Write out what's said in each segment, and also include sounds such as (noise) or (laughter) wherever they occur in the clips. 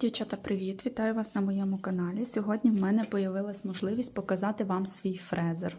Дівчата, привіт! Вітаю вас на моєму каналі. Сьогодні в мене з'явилась можливість показати вам свій фрезер.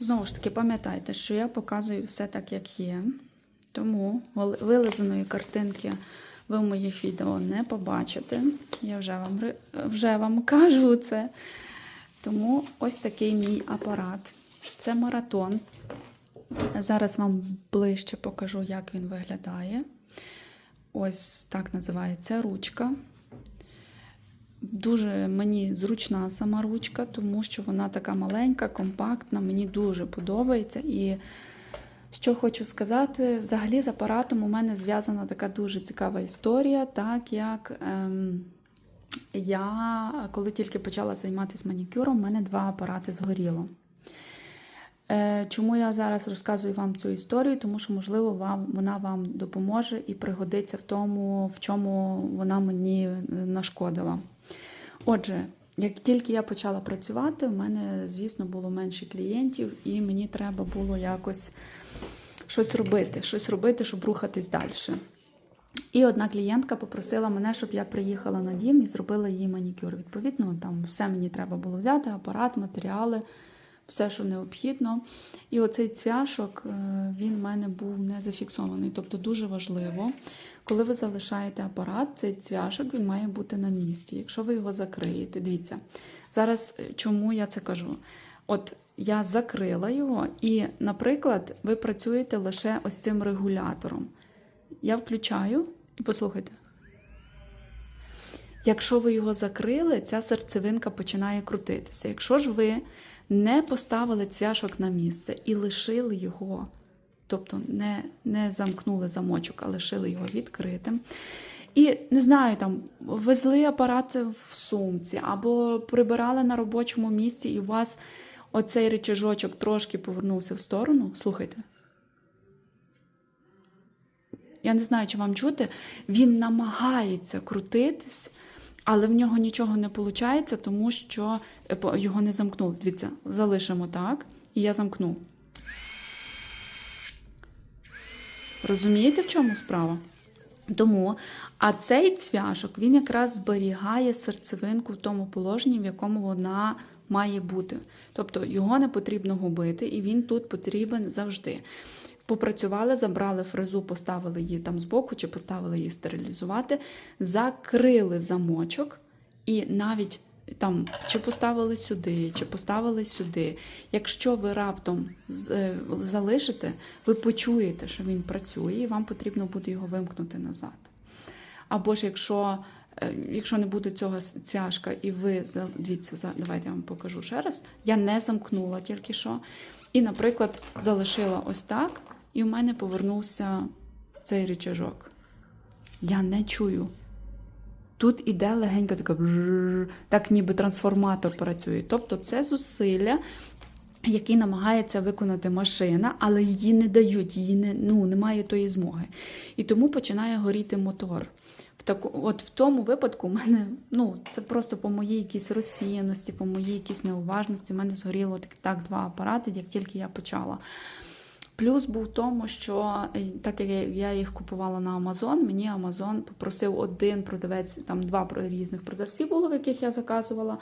Знову ж таки, пам'ятайте, що я показую все так, як є. Тому вилизаної картинки ви в моїх відео не побачите. Я вже вам, вже вам (laughs) кажу це. Тому ось такий мій апарат. Це маратон. Зараз вам ближче покажу, як він виглядає. Ось так називається ручка. Дуже мені зручна сама ручка, тому що вона така маленька, компактна, мені дуже подобається. І що хочу сказати, взагалі з апаратом у мене зв'язана така дуже цікава історія, так як ем, я, коли тільки почала займатися манікюром, у мене два апарати згоріло. Е, Чому я зараз розказую вам цю історію? Тому що, можливо, вам, вона вам допоможе і пригодиться в тому, в чому вона мені е, нашкодила. Отже, як тільки я почала працювати, в мене, звісно, було менше клієнтів, і мені треба було якось щось робити, щось робити, щоб рухатись далі. І одна клієнтка попросила мене, щоб я приїхала на дім і зробила їй манікюр. Відповідно, там все мені треба було взяти: апарат, матеріали, все, що необхідно. І оцей цвяшок е, він в мене був не зафіксований. Тобто дуже важливо, коли ви залишаєте апарат, цей цвяшок він має бути на місці. Якщо ви його закриєте, дивіться, зараз е, чому я це кажу? От я закрила його, і, наприклад, ви працюєте лише ось цим регулятором. Я включаю і послухайте. Якщо ви його закрили, ця серцевинка починає крутитися. Якщо ж ви не поставили цвяшок на місце і лишили його, тобто не, не замкнули замочок, а лишили його відкритим. І не знаю, там везли апарат в сумці або прибирали на робочому місці, і у вас оцей речажочок трошки повернувся в сторону. Слухайте. Я не знаю, чи вам чути, він намагається крутитись, але в нього нічого не виходить, тому що його не замкнули. Дивіться, залишимо так, і я замкну. Розумієте, в чому справа? Тому, а цей цвяшок він якраз зберігає серцевинку в тому положенні, в якому вона має бути. Тобто його не потрібно губити, і він тут потрібен завжди. Попрацювали, забрали фрезу, поставили її там збоку, чи поставили її стерилізувати, закрили замочок, і навіть там чи поставили сюди, чи поставили сюди. Якщо ви раптом е, залишите, ви почуєте, що він працює, і вам потрібно буде його вимкнути назад. Або ж якщо, е, якщо не буде цього цвяшка, і ви дивіться, давайте я вам покажу ще раз. Я не замкнула тільки що. І, наприклад, залишила ось так, і в мене повернувся цей рычажок. Я не чую. Тут іде легенька така, так ніби трансформатор працює. Тобто це зусилля, які намагається виконати машина, але її не дають, її не, ну, немає тої змоги. І тому починає горіти мотор. В таку, от в тому випадку в мене, ну, це просто по моїй якійсь розсіяності, по моїй якійсь неуважності, в мене згоріло так, так два апарати, як тільки я почала. Плюс був в тому, що е, так як я- їх купувала на Амазон, мені Амазон попросив один продавець, там два різних продавців було, в яких я заказувала.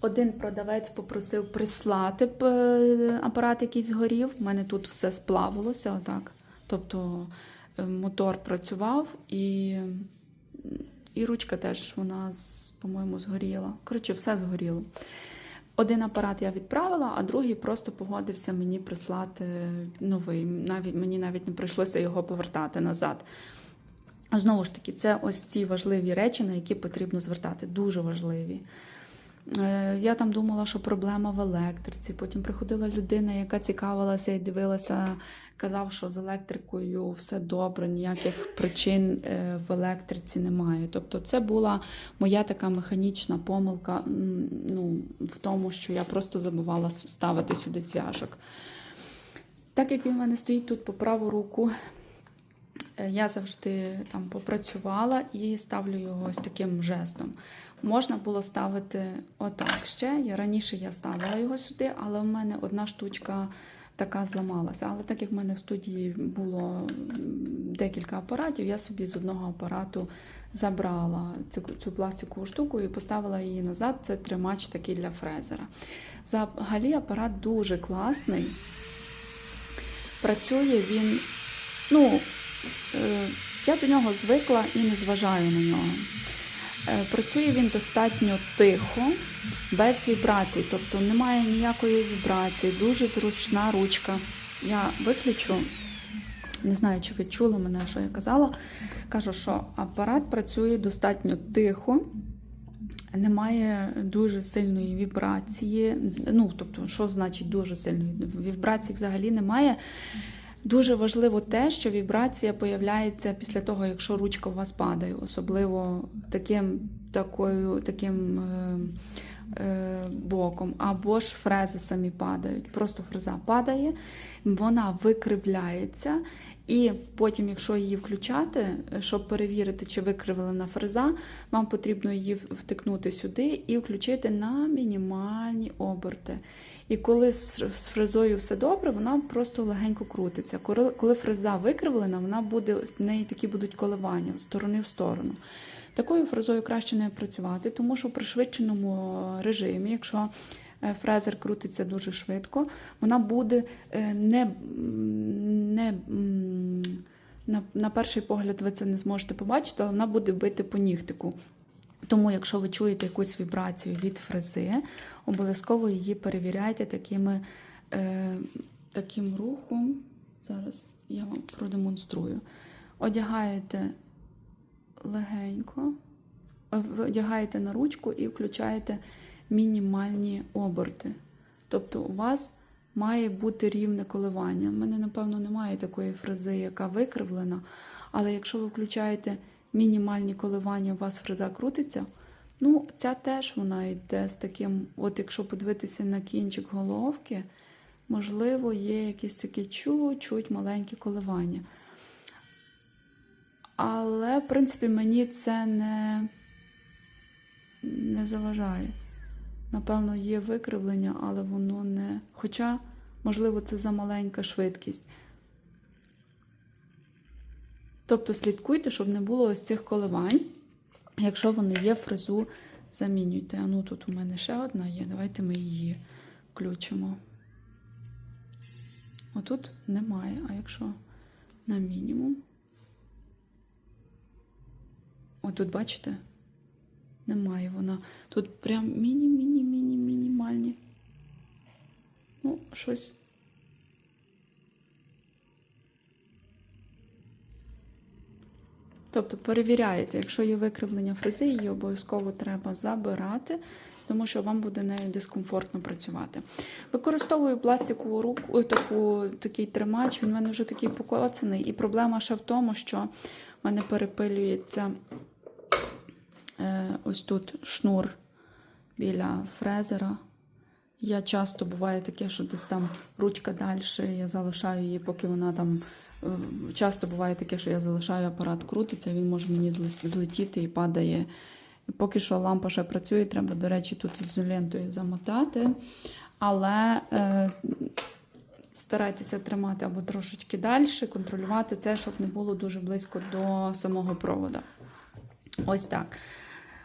Один продавець попросив прислати е, апарат, який згорів. У мене тут все сплавилося, отак. Тобто е, мотор працював і, і ручка теж вона, по-моєму, згоріла. Коротше, все згоріло. Один апарат я відправила, а другий просто погодився мені прислати новий. Навіть мені навіть не прийшлося його повертати назад. Знову ж таки, це ось ці важливі речі, на які потрібно звертати. Дуже важливі. Е, Я там думала, що проблема в електриці. Потім приходила людина, яка цікавилася і дивилася, казав, що з електрикою все добре, ніяких причин е, в електриці немає. Тобто, це була моя така механічна помилка ну, в тому, що я просто забувала ставити сюди цвяшок. Так як він в мене стоїть тут по праву руку, Я завжди там попрацювала і ставлю його ось таким жестом. Можна було ставити отак ще. Я раніше я ставила його сюди, але в мене одна штучка така зламалася. Але так як в мене в студії було декілька апаратів, я собі з одного апарату забрала цю, цю пластикову штуку і поставила її назад. Це тримач такий для фрезера. Взагалі апарат дуже класний. Працює він, ну, е, я до нього звикла і не зважаю на нього. Е, Працює він достатньо тихо, без вібрацій, тобто немає ніякої вібрації, дуже зручна ручка. Я виключу, не знаю, чи ви чули мене, що я казала. Кажу, що апарат працює достатньо тихо, немає дуже сильної вібрації. Ну, тобто, що значить дуже сильної вібрації взагалі немає. Дуже важливо те, що вібрація появляється після того, якщо ручка у вас падає, особливо таким, такою, таким е, е, боком, або ж фрези самі падають. Просто фреза падає, вона викривляється. І потім, якщо її включати, щоб перевірити, чи викривлена фреза, вам потрібно її втикнути сюди і включити на мінімальні оберти. І коли з фрезою все добре, вона просто легенько крутиться. Коли, фреза викривлена, вона буде, в неї такі будуть коливання з сторони в сторону. Такою фрезою краще не працювати, тому що в пришвидшеному режимі, якщо е, фрезер крутиться дуже швидко, вона буде е, не, не на, на перший погляд ви це не зможете побачити, але вона буде бити по нігтику. Тому, якщо ви чуєте якусь вібрацію від фрези, обов'язково її перевіряйте такими, е, таким рухом. Зараз я вам продемонструю. Одягаєте легенько, е, одягаєте на ручку і включаєте мінімальні оберти. Тобто у вас має бути рівне коливання. У мене, напевно, немає такої фрези, яка викривлена, але якщо ви включаєте мінімальні коливання, у вас фреза крутиться. Ну, ця теж вона йде з таким, от якщо подивитися на кінчик головки, можливо, є якісь такі чуть-чуть маленькі коливання. Але, в принципі, мені це не, не заважає. Напевно, є викривлення, але воно не. Хоча, можливо, це за маленька швидкість. Тобто слідкуйте, щоб не було ось цих коливань. Якщо вони є, фрезу замінюйте. А ну тут у мене ще одна є. Давайте ми її включимо. Отут немає, а якщо на мінімум. Отут, бачите? Немає вона. Тут прям міні-міні-міні-мінімальні. Ну, щось. Тобто перевіряєте, якщо є викривлення фрези, її обов'язково треба забирати, тому що вам буде нею дискомфортно працювати. Використовую пластикову руку, таку, такий тримач, він в мене вже такий покоцаний. І проблема ще в тому, що в мене перепилюється е, ось тут шнур біля фрезера. Я часто буває таке, що десь там ручка далі, я залишаю її, поки вона там. е, Часто буває таке, що я залишаю апарат крутиться, він може мені злетіти і падає. Поки що лампа ще працює, треба, до речі, тут ізолентою замотати. Але е, старайтеся тримати або трошечки далі, контролювати це, щоб не було дуже близько до самого провода. Ось так.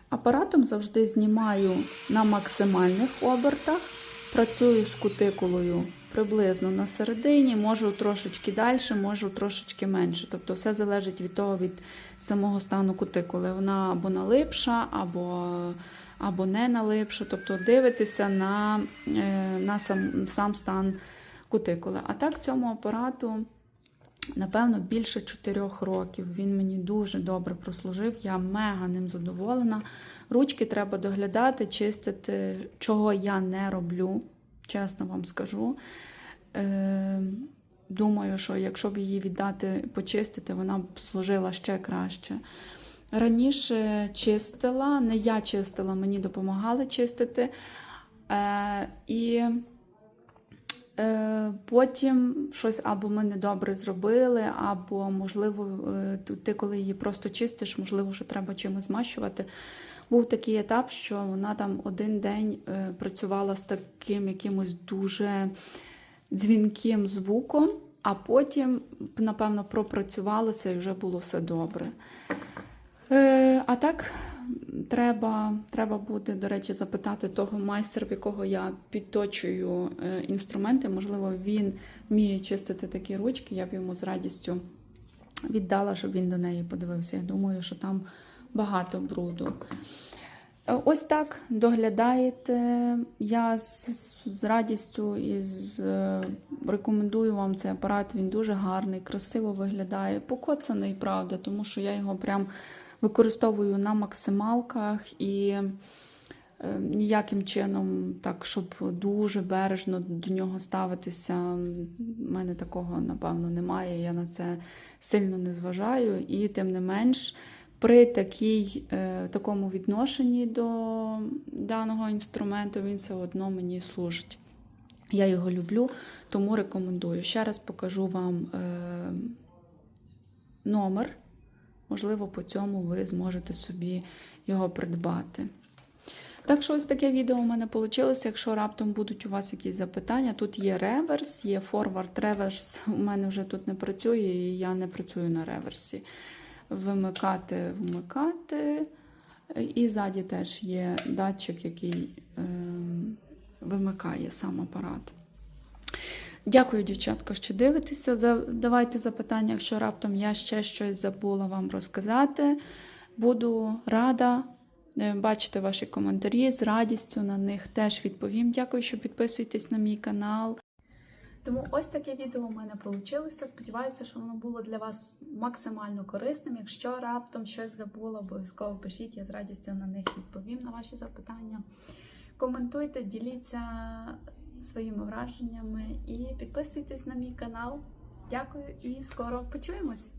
Апаратом завжди знімаю на максимальних обертах. Працюю з кутикулою приблизно на середині, можу трошечки далі, можу трошечки менше. Тобто все залежить від того, від самого стану кутикули. Вона або налипша, або, або не налипша. Тобто дивитися на, е, на сам, сам стан кутикули. А так цьому апарату. Напевно, більше 4 років. Він мені дуже добре прослужив. Я мега ним задоволена. Ручки треба доглядати, чистити, чого я не роблю, чесно вам скажу. Е, думаю, що якщо б її віддати почистити, вона б служила ще краще. Раніше чистила, не я чистила, мені допомагали чистити. Е, і Е, Потім щось або ми недобре зробили, або, можливо, е, ти, коли її просто чистиш, можливо, що треба чимось змащувати. Був такий етап, що вона там один день е, працювала з таким якимось дуже дзвінким звуком, а потім, напевно, пропрацювалося і вже було все добре. Е, а так, треба, треба буде, до речі, запитати того майстра, в якого я підточую е, інструменти. Можливо, він вміє чистити такі ручки, я б йому з радістю віддала, щоб він до неї подивився. Я думаю, що там багато бруду. Ось так доглядаєте. Я з, з- радістю і з, рекомендую вам цей апарат. Він дуже гарний, красиво виглядає. Покоцаний, правда, тому що я його прям використовую на максималках і е, ніяким чином, так, щоб дуже бережно до нього ставитися. У мене такого, напевно, немає. Я на це сильно не зважаю. І тим не менш, при такій, е, такому відношенні до даного інструменту він все одно мені служить. Я його люблю, тому рекомендую. Ще раз покажу вам е, номер. Можливо, по цьому ви зможете собі його придбати. Так що ось таке відео у мене вийшло. Якщо раптом будуть у вас якісь запитання, тут є реверс, є форвард реверс. У мене вже тут не працює, і я не працюю на реверсі. Вимикати, вмикати. І ззаді теж є датчик, який ем, вимикає сам апарат. Дякую, дівчатка, що дивитеся. Давайте запитання, якщо раптом я ще щось забула вам розказати. Буду рада е, бачити ваші коментарі. З радістю на них теж відповім. Дякую, що підписуєтесь на мій канал. Тому ось таке відео у мене вийшло. Сподіваюся, що воно було для вас максимально корисним. Якщо раптом щось забула, обов'язково пишіть, я з радістю на них відповім на ваші запитання. Коментуйте, діліться своїми враженнями і підписуйтесь на мій канал. Дякую і скоро почуємось!